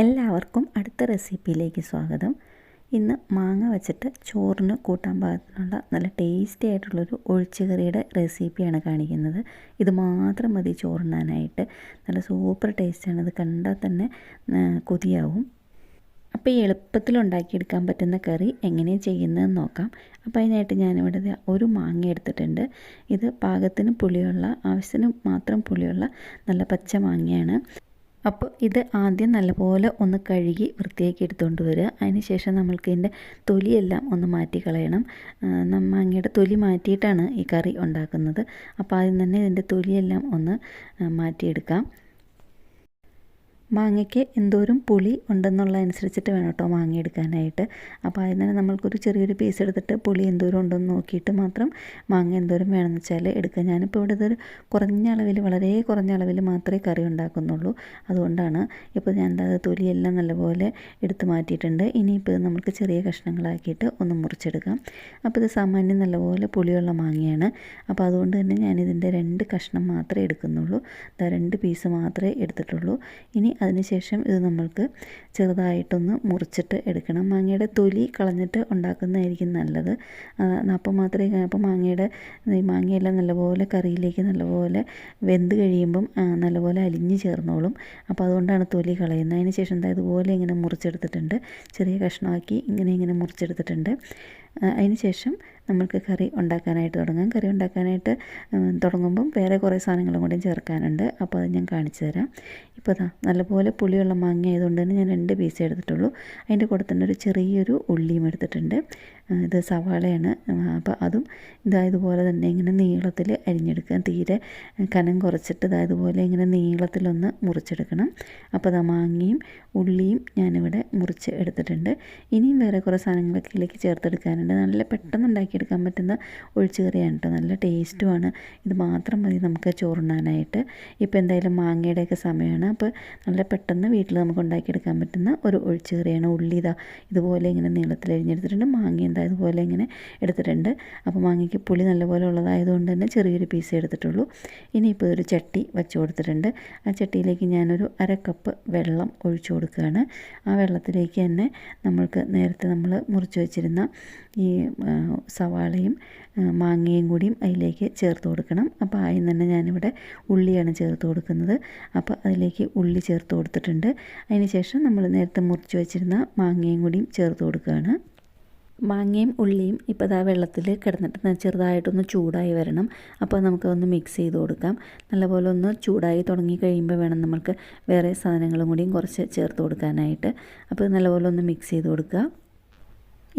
എല്ലാവർക്കും അടുത്ത റെസിപ്പിയിലേക്ക് സ്വാഗതം. ഇന്ന് മാങ്ങ വെച്ചിട്ട് ചോറിന് കൂട്ടാൻ പാകത്തിനുള്ള നല്ല ടേസ്റ്റി ആയിട്ടുള്ളൊരു ഒഴിച്ചുകറിയുടെ റെസിപ്പിയാണ് കാണിക്കുന്നത്. ഇത് മാത്രം മതി ചോറിനാനായിട്ട് നല്ല സൂപ്പർ ടേസ്റ്റാണ് ഇത് കണ്ടാൽ തന്നെ കൊതിയാവും. അപ്പോൾ ഈ എളുപ്പത്തിൽ ഉണ്ടാക്കിയെടുക്കാൻ പറ്റുന്ന കറി എങ്ങനെയാണ് ചെയ്യുന്നതെന്ന് നോക്കാം. അപ്പോൾ അതിനായിട്ട് ഞാനിവിടെ ഒരു മാങ്ങ എടുത്തിട്ടുണ്ട്. ഇത് പാകത്തിന് പുളിയുള്ള ആവശ്യത്തിന് മാത്രം പുളിയുള്ള നല്ല പച്ച മാങ്ങയാണ്. അപ്പോൾ ഇത് ആദ്യം നല്ലപോലെ ഒന്ന് കഴുകി വൃത്തിയാക്കി എടുത്തുകൊണ്ട് വരിക. അതിന് ശേഷം നമ്മൾക്ക് ഇതിന്റെ തൊലിയെല്ലാം ഒന്ന് മാറ്റി കളയണം മാങ്ങയുടെ തൊലി മാറ്റിയിട്ടാണ് ഈ കറി ഉണ്ടാക്കുന്നത്. അപ്പോൾ ആദ്യം തന്നെ ഇതിന്റെ തൊലിയെല്ലാം ഒന്ന് മാറ്റിയെടുക്കാം. മാങ്ങയ്ക്ക് എന്തോരം പുളി ഉണ്ടെന്നുള്ളതനുസരിച്ചിട്ട് വേണം കേട്ടോ മാങ്ങ എടുക്കാനായിട്ട് അപ്പോൾ അതിന് തന്നെ നമ്മൾക്കൊരു ചെറിയൊരു പീസ് എടുത്തിട്ട് പുളി എന്തോരം ഉണ്ടെന്ന് നോക്കിയിട്ട് മാത്രം മാങ്ങ എന്തോരം വേണമെന്ന് വെച്ചാൽ എടുക്കുക ഞാനിപ്പോൾ ഇവിടെ ഇതൊരു കുറഞ്ഞ അളവിൽ വളരെ കുറഞ്ഞ അളവിൽ മാത്രമേ കറി ഉണ്ടാക്കുന്നുള്ളൂ. അതുകൊണ്ടാണ് ഇപ്പോൾ ഞാൻ എന്താ തൊലിയെല്ലാം നല്ലപോലെ എടുത്ത് മാറ്റിയിട്ടുണ്ട്. ഇനിയിപ്പോൾ ഇത് നമുക്ക് ചെറിയ കഷ്ണങ്ങളാക്കിയിട്ട് ഒന്ന് മുറിച്ചെടുക്കാം. അപ്പോൾ ഇത് സാമാന്യം നല്ലപോലെ പുളിയുള്ള മാങ്ങയാണ്. അപ്പോൾ അതുകൊണ്ട് തന്നെ ഞാനിതിന്റെ രണ്ട് കഷ്ണം മാത്രമേ എടുക്കുന്നുള്ളൂ. രണ്ട് പീസ് മാത്രമേ എടുത്തിട്ടുള്ളൂ. ഇനി അതിനുശേഷം ഇത് നമ്മൾക്ക് ചെറുതായിട്ടൊന്ന് മുറിച്ചിട്ട് എടുക്കണം. മാങ്ങയുടെ തൊലി കളഞ്ഞിട്ട് ഉണ്ടാക്കുന്നതായിരിക്കും നല്ലത്. അപ്പം മാത്രമേ അപ്പം മാങ്ങയുടെ ഈ മാങ്ങയെല്ലാം നല്ലപോലെ കറിയിലേക്ക് നല്ലപോലെ വെന്ത് കഴിയുമ്പം നല്ലപോലെ അലിഞ്ഞ് ചേർന്നോളും. അപ്പോൾ അതുകൊണ്ടാണ് തൊലി കളയുന്നത്. അതിന് ശേഷം എന്താ ഇതുപോലെ ഇങ്ങനെ മുറിച്ചെടുത്തിട്ടുണ്ട്. ചെറിയ കഷ്ണമാക്കി ഇങ്ങനെ ഇങ്ങനെ മുറിച്ചെടുത്തിട്ടുണ്ട്. ശേഷം നമ്മൾക്ക് കറി ഉണ്ടാക്കാനായിട്ട് തുടങ്ങാം. കറി ഉണ്ടാക്കാനായിട്ട് തുടങ്ങുമ്പം വേറെ കുറേ സാധനങ്ങളും കൂടി ചേർക്കാനുണ്ട്. അപ്പോൾ അത് ഞാൻ കാണിച്ചു തരാം. ഇപ്പോൾ ഇതാ നല്ലപോലെ പുളിയുള്ള മാങ്ങ ആയതുകൊണ്ട് തന്നെ ഞാൻ രണ്ട് പീസേ എടുത്തിട്ടുള്ളൂ. അതിന്റെ കൂടെ തന്നെ ഒരു ചെറിയൊരു ഉള്ളിയും എടുത്തിട്ടുണ്ട്. ഇത് സവാളയാണ്. അപ്പോൾ അതും ഇതാ ഇതുപോലെ തന്നെ ഇങ്ങനെ നീളത്തിൽ അരിഞ്ഞെടുക്കുക തീരെ കനം കുറച്ചിട്ട് ഇതാ ഇതുപോലെ ഇങ്ങനെ നീളത്തിലൊന്ന് മുറിച്ചെടുക്കണം. അപ്പോൾ ഇതാ മാങ്ങയും ഉള്ളിയും ഞാനിവിടെ മുറിച്ച് എടുത്തിട്ടുണ്ട്. ഇനിയും വേറെ കുറേ സാധനങ്ങളൊക്കെ ഇതിലേക്ക് ചേർത്തെടുക്കാനുണ്ട്. നല്ല പെട്ടെന്ന് ഉണ്ടാക്കിയെടുക്കാൻ പറ്റുന്ന ഒഴിച്ചു കറിയാണ് കേട്ടോ. നല്ല ടേസ്റ്റുമാണ്. ഇത് മാത്രം മതി നമുക്ക് ചോറുണ്ണാനായിട്ട്. ഇപ്പോൾ എന്തായാലും മാങ്ങയുടെയൊക്കെ സമയമാണ്. അപ്പോൾ നല്ല പെട്ടെന്ന് വീട്ടിൽ നമുക്ക് ഉണ്ടാക്കിയെടുക്കാൻ പറ്റുന്ന ഒരു ഒഴിച്ചു കറിയാണ് ഉള്ളി. ഇതാ ഇതുപോലെ ഇങ്ങനെ നീളത്തിൽ അരിഞ്ഞെടുത്തിട്ടുണ്ട് മാങ്ങ എന്താ ഇതുപോലെ ഇങ്ങനെ എടുത്തിട്ടുണ്ട്. അപ്പോൾ മാങ്ങയ്ക്ക് പുളി നല്ലപോലെ ഉള്ളതായതുകൊണ്ട് തന്നെ ചെറിയൊരു പീസ് എടുത്തിട്ടുള്ളൂ. ഇനിയിപ്പോൾ ഒരു ചട്ടി വെച്ച് കൊടുത്തിട്ടുണ്ട്. ആ ചട്ടിയിലേക്ക് ഞാനൊരു അര കപ്പ് വെള്ളം ഒഴിച്ചു കൊടുക്കുകയാണ്. ആ വെള്ളത്തിലേക്ക് തന്നെ നമ്മൾക്ക് നേരത്തെ നമ്മൾ മുറിച്ച് വെച്ചിരുന്ന ഈ സവാളയും മാങ്ങയും കൂടിയും അതിലേക്ക് ചേർത്ത് കൊടുക്കണം. അപ്പോൾ ആദ്യം തന്നെ ഞാനിവിടെ ഉള്ളിയാണ് ചേർത്ത് കൊടുക്കുന്നത്. അപ്പോൾ അതിലേക്ക് ഉള്ളി ചേർത്ത് കൊടുത്തിട്ടുണ്ട്. അതിന് ശേഷം നമ്മൾ നേരത്തെ മുറിച്ച് വെച്ചിരുന്ന മാങ്ങയും കൂടിയും ചേർത്ത് കൊടുക്കുകയാണ്. മാങ്ങയും ഉള്ളിയും ഇപ്പോൾ ഇതാ വെള്ളത്തിൽ കിടന്നിട്ട് ചെറുതായിട്ടൊന്ന് ചൂടായി വരണം. അപ്പോൾ നമുക്ക് ഒന്ന് മിക്സ് ചെയ്ത് കൊടുക്കാം. നല്ലപോലെ ഒന്ന് ചൂടായി തുടങ്ങി കഴിയുമ്പോൾ വേണം നമുക്ക് വേറെ സാധനങ്ങളും കൂടിയും കുറച്ച് ചേർത്ത് കൊടുക്കാനായിട്ട്. അപ്പോൾ നല്ലപോലെ ഒന്ന് മിക്സ് ചെയ്ത് കൊടുക്കുക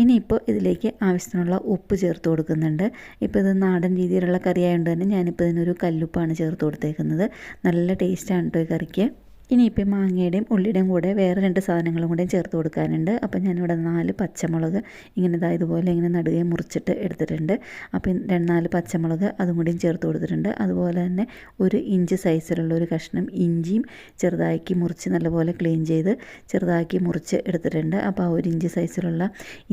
ഇനിയിപ്പോൾ ഇതിലേക്ക് ആവശ്യത്തിനുള്ള ഉപ്പ് ചേർത്ത് കൊടുക്കുന്നുണ്ട്. ഇപ്പോൾ ഇത് നാടൻ രീതിയിലുള്ള കറി ആയതുകൊണ്ട് തന്നെ ഞാനിപ്പോൾ ഇതിനൊരു കല്ലുപ്പാണ് ചേർത്ത് കൊടുത്തേക്കുന്നത്. നല്ല ടേസ്റ്റാണ് കേട്ടോ ഈ കറിക്ക്. ഇനിയിപ്പോൾ മാങ്ങയുടെയും ഉള്ളിയുടെയും കൂടെ വേറെ രണ്ട് സാധനങ്ങളും കൂടെ ചേർത്ത് കൊടുക്കാനുണ്ട്. അപ്പോൾ ഞാനിവിടെ നാല് പച്ചമുളക് ഇങ്ങനെ ഇതാ ഇതുപോലെ ഇങ്ങനെ നടുകയെ മുറിച്ചിട്ട് എടുത്തിട്ടുണ്ട്. അപ്പോൾ രണ്ട് നാല് പച്ചമുളക് അതും കൂടിയും ചേർത്ത് കൊടുത്തിട്ടുണ്ട്. അതുപോലെ തന്നെ ഒരു ഇഞ്ച് സൈസിലുള്ള ഒരു കഷ്ണം ഇഞ്ചിയും ചെറുതാക്കി മുറിച്ച് നല്ലപോലെ ക്ലീൻ ചെയ്ത് ചെറുതാക്കി മുറിച്ച് എടുത്തിട്ടുണ്ട്. അപ്പോൾ ആ ഒരു ഇഞ്ച് സൈസിലുള്ള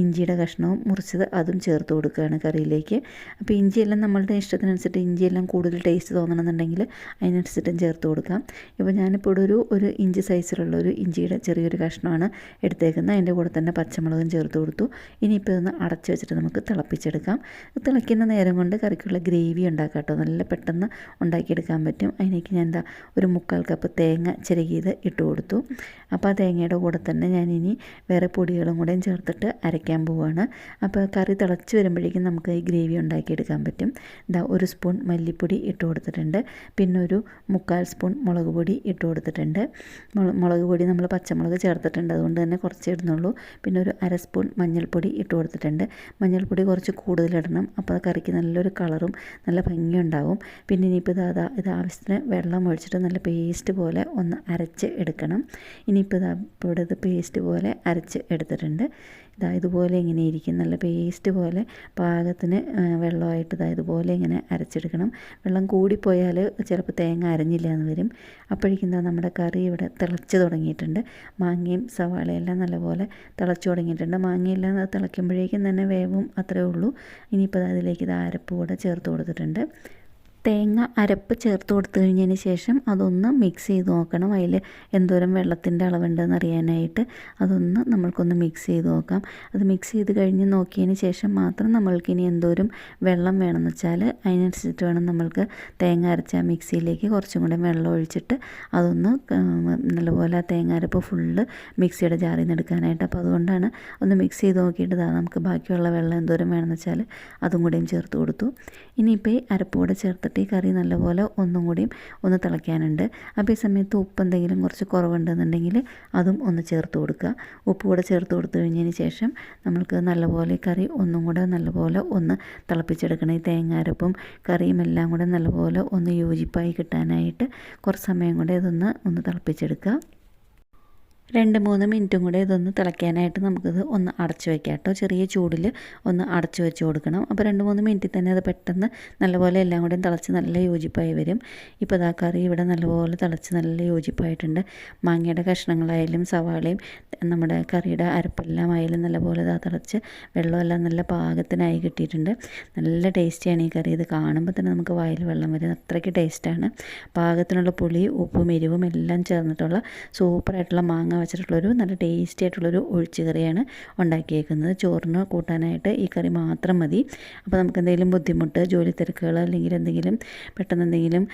ഇഞ്ചിയുടെ കഷ്ണവും മുറിച്ചത് അതും ചേർത്ത് കൊടുക്കുകയാണ് കറിയിലേക്ക്. അപ്പോൾ ഇഞ്ചിയെല്ലാം നമ്മളുടെ ഇഷ്ടത്തിനനുസരിച്ച് ഇഞ്ചിയെല്ലാം കൂടുതൽ ടേസ്റ്റ് തോന്നണമെന്നുണ്ടെങ്കിൽ അതിനനുസരിച്ചിട്ടും ചേർത്ത് കൊടുക്കാം. ഇപ്പോൾ ഞാനിപ്പോൾ ഒരു ഒരു ഇഞ്ചി സൈസിലുള്ള ഒരു ഇഞ്ചിയുടെ ചെറിയൊരു കഷ്ണമാണ് എടുത്തേക്കുന്നത്. അതിന്റെ കൂടെ തന്നെ പച്ചമുളകും ചേർത്ത് കൊടുത്തു. ഇനിയിപ്പോൾ ഇതൊന്ന് അടച്ചു വെച്ചിട്ട് നമുക്ക് തിളപ്പിച്ചെടുക്കാം. തിളയ്ക്കുന്ന നേരം കൊണ്ട് കറിക്കുള്ള ഗ്രേവി ഉണ്ടാക്കാം കേട്ടോ. നല്ല പെട്ടെന്ന് ഉണ്ടാക്കിയെടുക്കാൻ പറ്റും. അതിലേക്ക് ഞാൻ എന്താ ഒരു മുക്കാൽ കപ്പ് തേങ്ങ ചിരകിയത് ഇട്ട് കൊടുത്തു. അപ്പോൾ ആ തേങ്ങയുടെ കൂടെ തന്നെ ഞാൻ ഇനി വേറെ പൊടികളും കൂടെയും ചേർത്തിട്ട് അരയ്ക്കാൻ പോവുകയാണ് അപ്പോൾ കറി തിളച്ച് വരുമ്പോഴേക്കും നമുക്ക് ഈ ഗ്രേവി ഉണ്ടാക്കിയെടുക്കാൻ പറ്റും. എന്താ ഒരു സ്പൂൺ മല്ലിപ്പൊടി ഇട്ട് കൊടുത്തിട്ടുണ്ട്. പിന്നെ ഒരു മുക്കാൽ സ്പൂൺ മുളക് പൊടി ഇട്ട് കൊടുത്തിട്ടുണ്ട്. മുളക് പൊടി നമ്മൾ പച്ചമുളക് ചേർത്തിട്ടുണ്ട്. അതുകൊണ്ട് തന്നെ കുറച്ച് ഇടുന്നുള്ളൂ. പിന്നെ ഒരു അര സ്പൂൺ മഞ്ഞൾപ്പൊടി ഇട്ട് കൊടുത്തിട്ടുണ്ട്. മഞ്ഞൾപ്പൊടി കുറച്ച് കൂടുതലിടണം അപ്പോൾ കറിക്ക് നല്ലൊരു കളറും നല്ല ഭംഗിയുണ്ടാവും. പിന്നെ ഇനിയിപ്പോൾ ഇത് അതാ ഇത് ആവശ്യത്തിന് വെള്ളം ഒഴിച്ചിട്ട് നല്ല പേസ്റ്റ് പോലെ ഒന്ന് അരച്ച് എടുക്കണം. ഇനിയിപ്പോൾ ഇതാ ഇവിടെ ഇത് പേസ്റ്റ് പോലെ അരച്ച് എടുത്തിട്ടുണ്ട്. ഇതാ ഇതുപോലെ ഇങ്ങനെ ഇരിക്കും. നല്ല പേസ്റ്റ് പോലെ പാകത്തിന് വെള്ളമായിട്ട് ഇതാ ഇതുപോലെ ഇങ്ങനെ അരച്ചെടുക്കണം. വെള്ളം കൂടിപ്പോയാൽ ചിലപ്പോൾ തേങ്ങ അരഞ്ഞില്ല എന്ന് വരും. അപ്പോഴേക്കും നമ്മുടെ കറി ഇവിടെ തിളച്ച് തുടങ്ങിയിട്ടുണ്ട്. മാങ്ങയും സവാളയെല്ലാം നല്ലപോലെ തിളച്ച് തുടങ്ങിയിട്ടുണ്ട്. മാങ്ങയെല്ലാം തിളയ്ക്കുമ്പോഴേക്കും തന്നെ വേവും അത്രേ ഉള്ളൂ. ഇനിയിപ്പോൾ അതിലേക്ക് ഇത് അരപ്പ് കൂടെ ചേർത്ത് കൊടുത്തിട്ടുണ്ട്. തേങ്ങ അരപ്പ് ചേർത്ത് കൊടുത്തു കഴിഞ്ഞതിന് ശേഷം അതൊന്ന് മിക്സ് ചെയ്ത് നോക്കണം. അതിൽ എന്തോരം വെള്ളത്തിന്റെ അളവുണ്ടെന്ന് അറിയാനായിട്ട് അതൊന്ന് നമ്മൾക്കൊന്ന് മിക്സ് ചെയ്ത് നോക്കാം. അത് മിക്സ് ചെയ്ത് കഴിഞ്ഞ് നോക്കിയതിന് ശേഷം മാത്രം നമ്മൾക്കിനി എന്തോരം വെള്ളം വേണമെന്ന് വെച്ചാൽ അതിനനുസരിച്ചിട്ട് വേണം നമ്മൾക്ക് തേങ്ങ അരച്ച മിക്സിയിലേക്ക് കുറച്ചും കൂടെ വെള്ളം ഒഴിച്ചിട്ട് അതൊന്ന് നല്ലപോലെ തേങ്ങ അരപ്പ് ഫുള്ള് മിക്സിയുടെ ജാറിൽ നിന്ന് എടുക്കാനായിട്ട്. അപ്പോൾ അതുകൊണ്ടാണ് ഒന്ന് മിക്സ് ചെയ്ത് നോക്കിയിട്ട് ഇതാ നമുക്ക് ബാക്കിയുള്ള വെള്ളം എന്തോരം വേണമെന്ന് വെച്ചാൽ അതും കൂടെയും ചേർത്ത് കൊടുത്തു. ഇനിയിപ്പോൾ അരപ്പ് കൂടെ ഈ കറി നല്ലപോലെ ഒന്നും കൂടിയും ഒന്ന് തിളയ്ക്കാനുണ്ട്. അപ്പോൾ ഈ സമയത്ത് ഉപ്പ് എന്തെങ്കിലും കുറച്ച് കുറവുണ്ടെന്നുണ്ടെങ്കിൽ അതും ഒന്ന് ചേർത്ത് കൊടുക്കുക. ഉപ്പ് കൂടെ ചേർത്ത് കൊടുത്തു കഴിഞ്ഞതിന് ശേഷം നമ്മൾക്ക് നല്ലപോലെ കറി ഒന്നും കൂടെ നല്ലപോലെ ഒന്ന് തിളപ്പിച്ചെടുക്കണം. ഈ തേങ്ങാരപ്പും കറിയും എല്ലാം കൂടെ നല്ലപോലെ ഒന്ന് യോജിപ്പായി കിട്ടാനായിട്ട് കുറച്ച് സമയം കൂടെ ഇതൊന്ന് ഒന്ന് തിളപ്പിച്ചെടുക്കുക. രണ്ട് മൂന്ന് മിനിറ്റും കൂടെ ഇതൊന്ന് തിളയ്ക്കാനായിട്ട് നമുക്കിത് ഒന്ന് അടച്ചു വെക്കാം കേട്ടോ. ചെറിയ ചൂടിൽ ഒന്ന് അടച്ചു വെച്ച് കൊടുക്കണം. അപ്പോൾ രണ്ട് മൂന്ന് മിനിറ്റിൽ തന്നെ അത് പെട്ടെന്ന് നല്ലപോലെ എല്ലാം കൂടെ തിളച്ച് നല്ല യോജിപ്പായി വരും. ഇപ്പോൾ ഇതാ കറി ഇവിടെ നല്ലപോലെ തിളച്ച് നല്ല യോജിപ്പായിട്ടുണ്ട്. മാങ്ങയുടെ കഷ്ണങ്ങളായാലും സവാളയും നമ്മുടെ കറിയുടെ അരപ്പെല്ലാം ആയാലും നല്ലപോലെ ഇതാ തിളച്ച് വെള്ളമെല്ലാം നല്ല പാകത്തിനായി കിട്ടിയിട്ടുണ്ട്. നല്ല ടേസ്റ്റിയാണ് ഈ കറി. ഇത് കാണുമ്പോൾ തന്നെ നമുക്ക് വായിൽ വെള്ളം വരും. അത്രയ്ക്ക് ടേസ്റ്റാണ്. പാകത്തിനുള്ള പുളി ഉപ്പും എരിവും എല്ലാം ചേർന്നിട്ടുള്ള സൂപ്പറായിട്ടുള്ള മാങ്ങ വെച്ചിട്ടുള്ളൊരു നല്ല ടേസ്റ്റി ആയിട്ടുള്ളൊരു ഒഴിച്ചു കറിയാണ് ഉണ്ടാക്കിയേക്കുന്നത്. ചോറിന് കൂട്ടാനായിട്ട് ഈ കറി മാത്രം മതി. അപ്പോൾ നമുക്ക് എന്തെങ്കിലും ബുദ്ധിമുട്ട് ജോലി തിരക്കുകൾ അല്ലെങ്കിൽ എന്തെങ്കിലും പെട്ടെന്ന് എന്തെങ്കിലും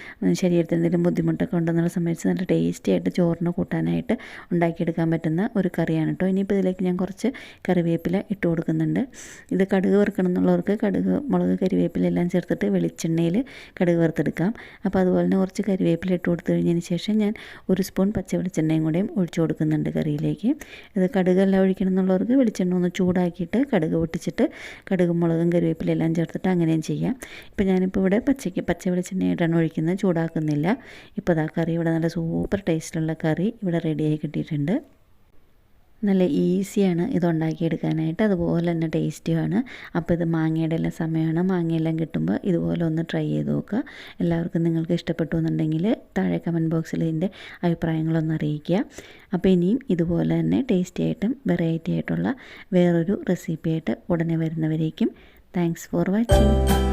ശരീരത്തിന് എന്തെങ്കിലും ബുദ്ധിമുട്ടൊക്കെ ഉണ്ടെന്നുള്ള സമയത്ത് നല്ല ടേസ്റ്റി ആയിട്ട് ചോറിന് കൂട്ടാനായിട്ട് ഉണ്ടാക്കിയെടുക്കാൻ പറ്റുന്ന ഒരു കറിയാണ് കേട്ടോ. ഇനിയിപ്പോൾ ഇതിലേക്ക് ഞാൻ കുറച്ച് കറിവേപ്പില ഇട്ട് കൊടുക്കുന്നുണ്ട്. ഇത് കടുക് വറുക്കണം എന്നുള്ളവർക്ക് കടുക് മുളക് കരിവേപ്പില എല്ലാം ചേർത്തിട്ട് വെളിച്ചെണ്ണയിൽ കടുക് വറുത്തെടുക്കാം. അപ്പോൾ അതുപോലെ തന്നെ കുറച്ച് കരിവേപ്പില ഇട്ട് കൊടുത്തു കഴിഞ്ഞതിന് ശേഷം ഞാൻ ഒരു സ്പൂൺ പച്ച വെളിച്ചെണ്ണയും കൂടെയും ഒഴിച്ചു കൊടുക്കുന്നുണ്ട്. കറിയിലേക്ക്. ഇത് കടുകെല്ലാം ഒഴിക്കണം എന്നുള്ളവർക്ക് വെളിച്ചെണ്ണ ഒന്ന് ചൂടാക്കിയിട്ട് കടുക് പൊട്ടിച്ചിട്ട് കടുകും മുളകും കറിവേപ്പില എല്ലാം ചേർത്തിട്ട് അങ്ങനെയും ചെയ്യാം. ഇപ്പോൾ ഞാനിപ്പോൾ ഇവിടെ പച്ചയ്ക്ക് പച്ച വെളിച്ചെണ്ണയായിട്ടാണ് ഒഴിക്കുന്നത്. ചൂടാക്കുന്നില്ല. ഇപ്പോൾ ഇതാ കറി ഇവിടെ നല്ല സൂപ്പർ ടേസ്റ്റിലുള്ള കറി ഇവിടെ റെഡിയായി കിട്ടിയിട്ടുണ്ട്. നല്ല ഈസിയാണ് ഇത് ഉണ്ടാക്കിയെടുക്കാനായിട്ട് അതുപോലെ തന്നെ ടേസ്റ്റിയുമാണ് അപ്പോൾ ഇത് മാങ്ങയുടെ എല്ലാം സമയമാണ്. മാങ്ങയെല്ലാം കിട്ടുമ്പോൾ ഇതുപോലെ ഒന്ന് ട്രൈ ചെയ്ത് നോക്കുക. എല്ലാവർക്കും നിങ്ങൾക്ക് ഇഷ്ടപ്പെട്ടു എന്നുണ്ടെങ്കിൽ താഴെ കമന്റ് ബോക്സിൽ ഇതിന്റെ അഭിപ്രായങ്ങളൊന്ന് അറിയിക്കുക. അപ്പോൾ ഇനിയും ഇതുപോലെ തന്നെ ടേസ്റ്റി ആയിട്ടും വെറൈറ്റി ആയിട്ടുള്ള വേറൊരു റെസിപ്പി ആയിട്ട് ഉടനെ വരുന്നവരേക്കും. Thanks for watching